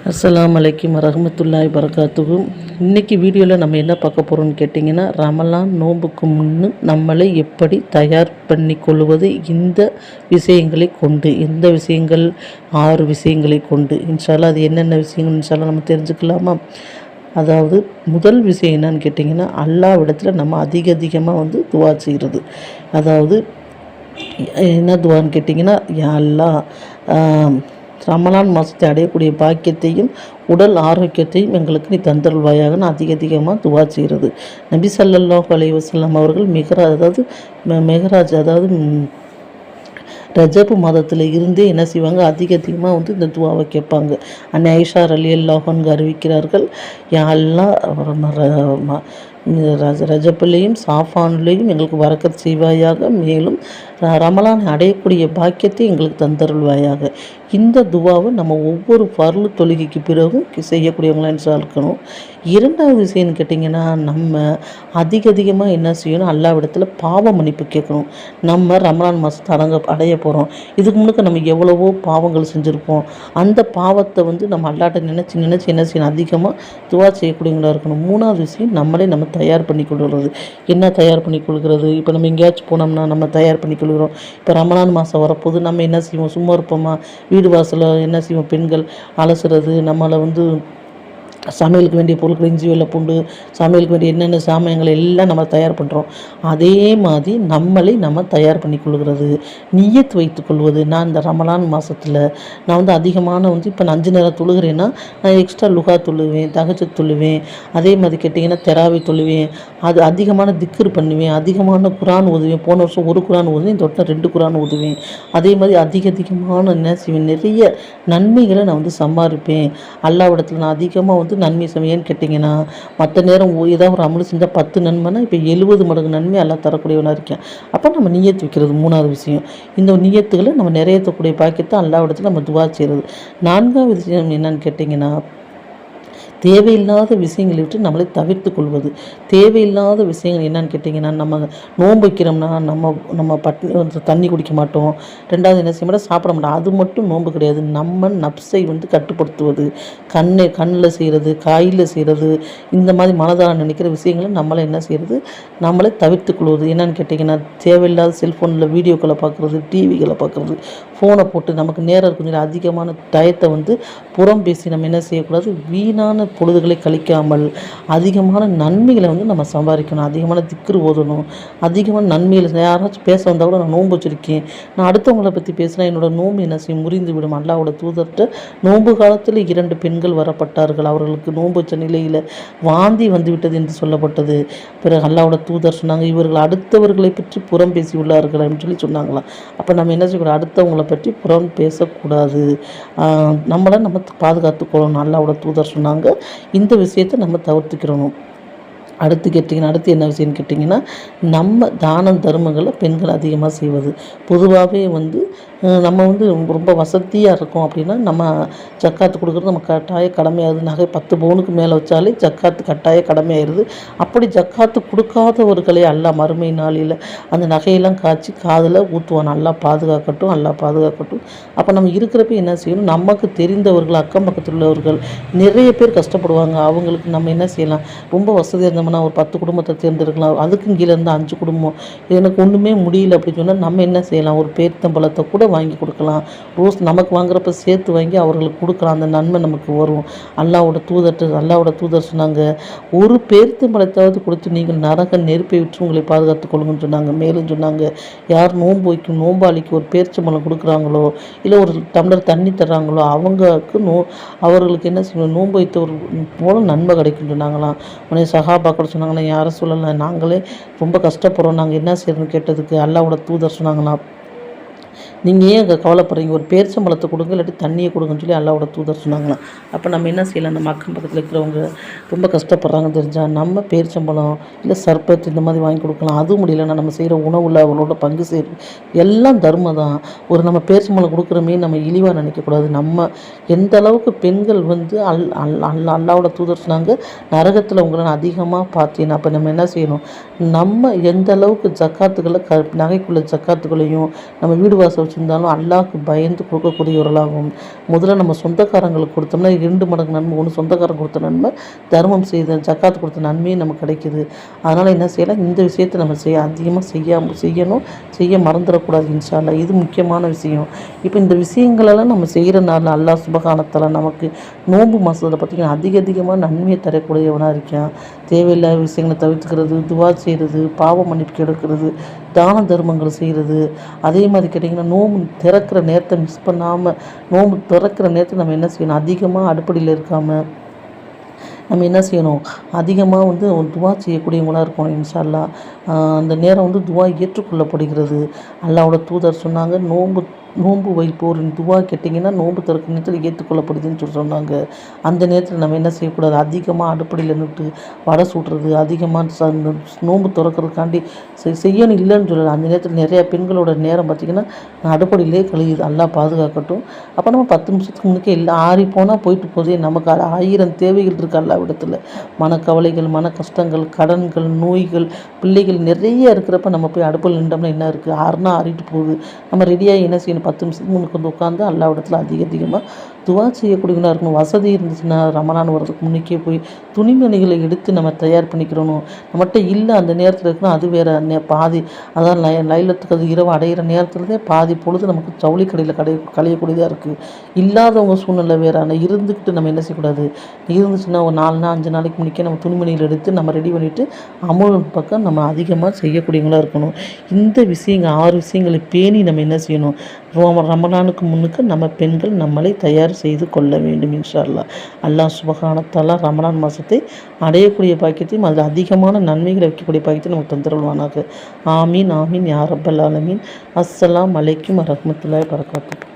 அஸ்லாம் அலைக்கும் ரஹமத்துல்லாய் வரகாத்துகும் இன்றைக்கி வீடியோவில் நம்ம என்ன பார்க்க போகிறோம்னு கேட்டிங்கன்னா ரமலான் நோம்புக்கு முன்னு நம்மளை எப்படி தயார் பண்ணி கொள்வது இந்த விஷயங்களை கொண்டு எந்த விஷயங்கள் ஆறு விஷயங்களை கொண்டு இன்ஷால்லாம் அது என்னென்ன விஷயங்கள் இன்ஷால்லாம் நம்ம தெரிஞ்சுக்கலாமா? அதாவது முதல் விஷயம் என்னன்னு கேட்டிங்கன்னா அல்லாவிடத்தில் நம்ம அதிக அதிகமாக வந்து துவா செய்கிறது அதாவது என்ன துவான்னு கேட்டிங்கன்னா யா ரமலான் மாதத்தை அடையக்கூடிய பாக்கியத்தையும் உடல் ஆரோக்கியத்தையும் எங்களுக்கு நீ தந்தருள்வாயாக. நான் அதிக அதிகமாக துவா செய்கிறது. நபி ஸல்லல்லாஹு அலைஹி வஸல்லம் அவர்கள் மெஹராஜ் அதாவது மெஹராஜ் அதாவது ரஜப்பு மாதத்தில் இருந்தே என்ன செய்வாங்க? அதிக அதிகமாக வந்து இந்த துவாவை கேட்பாங்க. அன்னை ஐஷா அலி அல்லாஹன்கு அறிவிக்கிறார்கள் யாரெல்லாம் ரஜ ரஜப்புலேயும் சாஃபான்லேயும் எங்களுக்கு வரக்க செய்வாயாக. மேலும் ர- ரமலான் அடையக்கூடிய பாக்கியத்தை எங்களுக்கு தந்தருள்வாயாக. இந்த துவாவை நம்ம ஒவ்வொரு பருள் தொழுகைக்கு பிறகும் கி- செய்யக்கூடியவங்களா இருக்கணும்? இரண்டாவது விஷயம்னு கேட்டிங்கன்னா நம்ம அதிக அதிகமாக என்ன செய்யணும்? அல்லாவிடத்தில் பாவ மன்னிப்பு கேட்கணும். நம்ம ரமலான் மாதத்தை அடங்க அடைய போகிறோம் இதுக்கு முன்னுக்கு நம்ம எவ்வளவோ பாவங்கள் செஞ்சுருப்போம். அந்த பாவத்தை வந்து நம்ம அல்லாட்ட நினச்சி நினச்சி என்ன செய்யணும்? அதிகமாக துவா செய்யக்கூடியவங்களாக இருக்கணும். மூணாவது விஷயம் நம்மளே நம்ம தயார் பண்ணி கொள்கிறது என்ன தயார் பண்ணி கொள்கிறது? இப்போ நம்ம எங்கேயாச்சும் போனோம்னா நம்ம தயார் பண்ணி கொள்கிறோம். இப்போ ரமலான் மாதம் வரப்போது நம்ம என்ன செய்வோம்? சும்மா இருப்போமா? வீடு வாசலில் என்ன செய்வோம்? பெண்கள் அலசுறது நம்மளை வந்து சமையலுக்கு வேண்டிய பொருட்கள் இஞ்சி வெள்ளை பூண்டு சமையலுக்கு வேண்டிய என்னென்ன சாமியங்கள் எல்லாம் நம்ம தயார் பண்ணுறோம் அதே மாதிரி நம்மளை நம்ம தயார் பண்ணி கொள்கிறது நியத் வைத்து கொள்வது. நான் இந்த ரமலான் மாதத்தில் நான் வந்து அதிகமான வந்து இப்போ நான் அஞ்சு நேரம் தொழுகிறேன்னா நான் எக்ஸ்ட்ரா லுகா தொழுவேன் தகச்சு தொழுவேன். அதே மாதிரி கேட்டிங்கன்னா தெராவி தொழுவேன். அது அதிகமான திக்கர் பண்ணுவேன் அதிகமான குரான் ஓதுவேன். போன வருஷம் ஒரு குரான் ஓதுவேன் இந்த வருஷம் ரெண்டு குரான் ஓதுவேன். அதே மாதிரி அதிக அதிகமான என்ன செய்வேன் நிறைய நன்மைகளை நான் வந்து சம்பாதிப்பேன் அல்லாவிடத்தில் நான் அதிகமாக வந்து நன்மை செய்வேன்னு கேட்டிங்கன்னா மற்ற நேரம் ஏதாவது ஒரு அமல் செஞ்சால் பத்து நன்மைனா இப்போ எழுபது மடங்கு நன்மை எல்லாம் தரக்கூடியவனாக இருக்கேன். அப்போ நம்ம நீயத்து வைக்கிறது மூணாவது விஷயம். இந்த நியத்துகளை நம்ம நிறையத்தக்கூடிய பாக்கியத்தை அல்லாவிடத்தில் நம்ம துவா செய்கிறது நான்காவது விஷயம் என்னன்னு கேட்டிங்கன்னா தேவையில்லாத விஷயங்களை விட்டு நம்மளை தவிர்த்து கொள்வது. தேவையில்லாத விஷயங்கள் என்னன்னு கேட்டிங்கன்னா நம்ம நோன்பு வைக்கிறோம்னா நம்ம நம்ம பட் தண்ணி குடிக்க மாட்டோம். ரெண்டாவது என்ன செய்ய மாட்டோம்? சாப்பிட மாட்டோம். அது மட்டும் நோன்பு கிடையாது. நம்ம நப்சை வந்து கட்டுப்படுத்துவது. கண்ணை கண்ணில் செய்கிறது காயில் செய்கிறது இந்த மாதிரி மனதார நினைக்கிற விஷயங்களை நம்மளை என்ன செய்கிறது நம்மளை தவிர்த்து கொள்வது. என்னன்னு கேட்டிங்கன்னா தேவையில்லாத செல்ஃபோனில் வீடியோக்களை பார்க்குறது டிவிகளை பார்க்குறது. ஃபோனை போட்டு நமக்கு நேரம் இருக்கும் அதிகமான டயத்தை வந்து புறம் பேசி நம்ம என்ன செய்யக்கூடாது? வீணான பொழுதுகளை கழிக்காமல் அதிகமான நன்மைகளை வந்து நம்ம சம்பாதிக்கணும். அதிகமான திக்ரு ஓதணும். அதிகமான நன்மைகளை யாராச்சும் பேச வந்தால் கூட நான் நோன்பு வச்சுருக்கேன். நான் அடுத்தவங்களை பற்றி பேசினா என்னோட நோன்பு என்ன செய்யும்? முறிந்து விடும். அல்லாவோட தூதர்கிட்ட நோன்பு காலத்தில் இரண்டு பெண்கள் வரப்பட்டார்கள். அவர்களுக்கு நோன்பு வச்ச நிலையில் வாந்தி வந்து விட்டது என்று சொல்லப்பட்டது. பிறகு அல்லாவோட தூதர் சொன்னாங்க இவர்கள் அடுத்தவர்களை பற்றி புறம் பேசி உள்ளார்கள் அப்படின்னு சொல்லி சொன்னாங்களாம். அப்போ நம்ம என்ன செய்யக்கூடாது? அடுத்தவங்களை பற்றி புறம் பேசக்கூடாது. ஆஹ் நம்மளை நம்ம பாதுகாத்துக்கொள்ளணும் நல்லாவோட தூதர் சொன்னாங்க. இந்த விஷயத்தை நம்ம தவிர்த்துக்கிறணும். அடுத்து கேட்டிங்கன்னா அடுத்து என்ன விஷயம்னு கேட்டிங்கன்னா நம்ம தானம் தர்மங்களை பெண்கள் அதிகமாக செய்வது. பொதுவாகவே வந்து நம்ம வந்து ரொம்ப வசதியாக இருக்கோம் அப்படின்னா நம்ம ஜக்காத்து கொடுக்குறது நம்ம கட்டாய கடமையாகுது நகை பத்து பவுனுக்கு மேலே வச்சாலே ஜக்காத்து கட்டாய கடமையாயிருது அப்படி ஜக்காத்து கொடுக்காதவர்களே அல்ல மறுமை நாளில். அந்த நகையெல்லாம் காய்ச்சி காதில் ஊற்றுவான் நல்லா பாதுகாக்கட்டும் நல்லா பாதுகாக்கட்டும். அப்போ நம்ம இருக்கிறப்ப என்ன செய்யணும்? நமக்கு தெரிந்தவர்கள் அக்கம் பக்கத்தில் உள்ளவர்கள் நிறைய பேர் கஷ்டப்படுவாங்க. அவங்களுக்கு நம்ம என்ன செய்யலாம்? ரொம்ப வசதியாக இருந்தோம்னா ஒரு பத்து குடும்பத்தை தேர்ந்தெடுக்கலாம். அதுக்கும் கீழே இருந்தால் அஞ்சு குடும்பம். எனக்கு ஒன்றுமே முடியல அப்படின்னு சொன்னால் நம்ம என்ன செய்யலாம்? ஒரு பேர்த்தம்பழத்தை கூட வாங்கி கொடுக்கலாம். ரோஸ் நமக்கு வாங்குறப்ப சேர்த்து வாங்கி அவர்களுக்கு கொடுக்கலாம். அந்த நன்மை நமக்கு வரும். அல்லாவோட தூதர் அல்லாவோட தூதர் சொன்னாங்க ஒரு பேர்த்தம்பழத்தாவது கொடுத்து நீங்கள் நரக நெருப்பை விட்டு உங்களை பாதுகாத்துக் கொள்ளுங்கன்னு சொன்னாங்க. மேலும் சொன்னாங்க யார் நோன்பு வைக்கும் நோம்பாளிக்கு ஒரு பேர்ச்சம்பழம் கொடுக்குறாங்களோ இல்லை ஒரு டம்ளர் தண்ணி தர்றாங்களோ அவங்களுக்கு நோ அவர்களுக்கு என்ன செய்யணும்? நோன்பு வைத்தவர் போல நன்மை கிடைக்கும்னு சொன்னாங்களாம். உடனே சகாபாக்கள் சொன்னாங்கன்னா யாரும் சொல்லலை. நாங்களே ரொம்ப கஷ்டப்படுறோம். நாங்கள் என்ன செய்யணும்னு கேட்டதுக்கு அல்லாவோட தூதர் சொன்னாங்களாம். நீங்கள் ஏன் அங்கே கவலைப்படுறீங்க? ஒரு பேரிச்சம்பழத்தை கொடுங்க இல்லாட்டி தண்ணியை கொடுங்கன்னு சொல்லி அல்லாவோட தூதர் சொன்னாங்களாம் அப்போ நம்ம என்ன செய்யலாம்? நம்ம அக்கம் பக்கத்தில் இருக்கிறவங்க ரொம்ப கஷ்டப்படுறாங்க தெரிஞ்சால் நம்ம பேரிச்சம்பழம் இல்லை சர்பத் இந்த மாதிரி வாங்கி கொடுக்கலாம். அதுவும் முடியலன்னா நம்ம செய்கிற உணவில் அவங்களோட பங்கு செய்கிறது எல்லாம் தர்மம் தான். ஒரு நம்ம பேரிச்சம்பழம் கொடுக்குறமே நம்ம இழிவாக நினைக்கக்கூடாது நம்ம எந்த அளவுக்கு பெண்கள் வந்து அல் அல் அல்ல அல்லாவோட தூதர் சொன்னாங்க நரகத்தில் உங்களை நான் அதிகமாக பார்த்தேன். அப்போ நம்ம என்ன செய்யணும்? நம்ம எந்த அளவுக்கு ஜக்காத்துக்களை க நகைக்குள்ள ஜக்காத்துக்களையும் நம்ம வீடு வாசல் வச்சுருந்தாலும் அல்லாக்கு பயந்து கொடுக்கக்கூடியவர்களாகவும் முதல்ல நம்ம சொந்தக்காரங்களுக்கு கொடுத்தோம்னா இரண்டு மடங்கு நன்மை ஒன்று சொந்தக்காரங்க கொடுத்த நன்மை தர்மம் செய்த ஜக்காத் கொடுத்த நன்மையும் நமக்கு கிடைக்கிது. அதனால் என்ன செய்யலாம்? இந்த விஷயத்தை நம்ம செய்ய அதிகமாக செய்யாம செய்யணும். செய்ய மறந்துடக்கூடாது இன்ஷால்லா இது முக்கியமான விஷயம். இப்போ இந்த விஷயங்களெல்லாம் நம்ம செய்கிறனால அல்லாஹ் சுபகானத்தில் நமக்கு நோன்பு மாதத்தில் பார்த்திங்கன்னா அதிக அதிகமாக நன்மையை தரக்கூடியவனாக இருக்கான். தேவையில்லாத விஷயங்களை தவிர்த்துக்கிறது துவா செய்கிறது பாவ மன்னிப்பு கெடுக்கிறது தான தர்மங்கள் செய்கிறது. அதே மாதிரி கேட்டிங்கன்னா நோம்பு திறக்கிற நேரத்தை மிஸ் பண்ணாமல் நோம்பு திறக்கிற நேரத்தை நம்ம என்ன செய்யணும்? அதிகமாக அடுப்படியில் இருக்காமல் நம்ம என்ன செய்யணும்? அதிகமாக வந்து துவா செய்யக்கூடியவங்களாக இருக்கணும் இன்ஷால்லா அந்த நேரம் வந்து துவா ஏற்றுக்கொள்ளப்படுகிறது. அல்லாவோட தூதர் சொன்னாங்க நோம்பு நோன்பு வைப்போரின் துவா கேட்டிங்கன்னா நோன்பு திறக்கும் நேரத்தில் ஏற்றுக்கொள்ளப்படுதுன்னு சொல்லி சொன்னாங்க. அந்த நேரத்தில் நம்ம என்ன செய்யக்கூடாது? அதிகமாக அடுப்படியில் நின்றுட்டு வடை சுடுறது அதிகமாக நோன்பு திறக்கிறதுக்காண்டி செய் செய்யணும் இல்லைன்னு சொல்லலை. அந்த நேரத்தில் நிறையா பெண்களோட நேரம் பார்த்திங்கன்னா அடுப்படியிலே கழியுது நல்லா பாதுகாக்கட்டும். அப்போ நம்ம பத்து நிமிஷத்துக்கு முன்னே இல்லை ஆறி போனால் போயிட்டு போதே நமக்கு அது ஆயிரம் தேவைகள் இருக்குது எல்லா இடத்துல. மனக்கவலைகள் மன கஷ்டங்கள் கடன்கள் நோய்கள் பிள்ளைகள் நிறைய இருக்கிறப்ப நம்ம போய் அடுப்பில் நின்றோம்னா என்ன இருக்குது ஆறுனா ஆறிட்டு போகுது. நம்ம ரெடியாக என்ன செய்யணும்? பத்து நிமிஷத்துக்கு முன்னுக்கு வந்து உட்காந்து அல்லாவிடத்தில் அதிக அதிகமாக துவா செய்யக்கூடியவங்களாக இருக்கணும். வசதி இருந்துச்சுன்னா ரமலான் வர்றதுக்கு முன்னிக்கே போய் துணிமணிகளை எடுத்து நம்ம தயார் பண்ணிக்கிறணும். நம்மகிட்ட இல்லை அந்த நேரத்தில் இருக்குன்னா அது வேறு நே பாதி. அதான் லை லைலத்துக்கு அது இரவு அடையிற நேரத்துலதே பாதி பொழுது நமக்கு ஜவுளி கடையில் கடை கலையக்கூடியதாக இருக்குது இல்லாதவங்க சூழ்நிலை வேற. ஆனால் இருந்துக்கிட்டு நம்ம என்ன செய்யக்கூடாது? இருந்துச்சுன்னா ஒரு நாலு நாள் அஞ்சு நாளைக்கு முன்னிக்கே நம்ம துணிமணிகள் எடுத்து நம்ம ரெடி பண்ணிவிட்டு அமல் பக்கம் நம்ம அதிகமாக செய்யக்கூடியவங்களாக இருக்கணும். இந்த விஷயங்கள் ஆறு விஷயங்களை பேணி நம்ம என்ன செய்யணும்? ரோம ரமலானுக்கு முன்னுக்கு நம்ம பெண்கள் நம்மளை தயார் செய்து கொள்ள வேண்டும் இன்ஷா அல்லாஹ் அல்லாஹ் சுபகானத்தாலா ரமணான் மாதத்தை அடையக்கூடிய பாக்கியத்தையும் அதில் அதிகமான நன்மைகளை வைக்கக்கூடிய பாக்கியத்தை நமக்கு தந்துருவானாக ஆமீன் ஆமீன் யாரப்பல் ஆலமீன். அஸ்ஸலாம் அலைக்கும் வரஹ்மத்துல்லாஹி வரகாத்து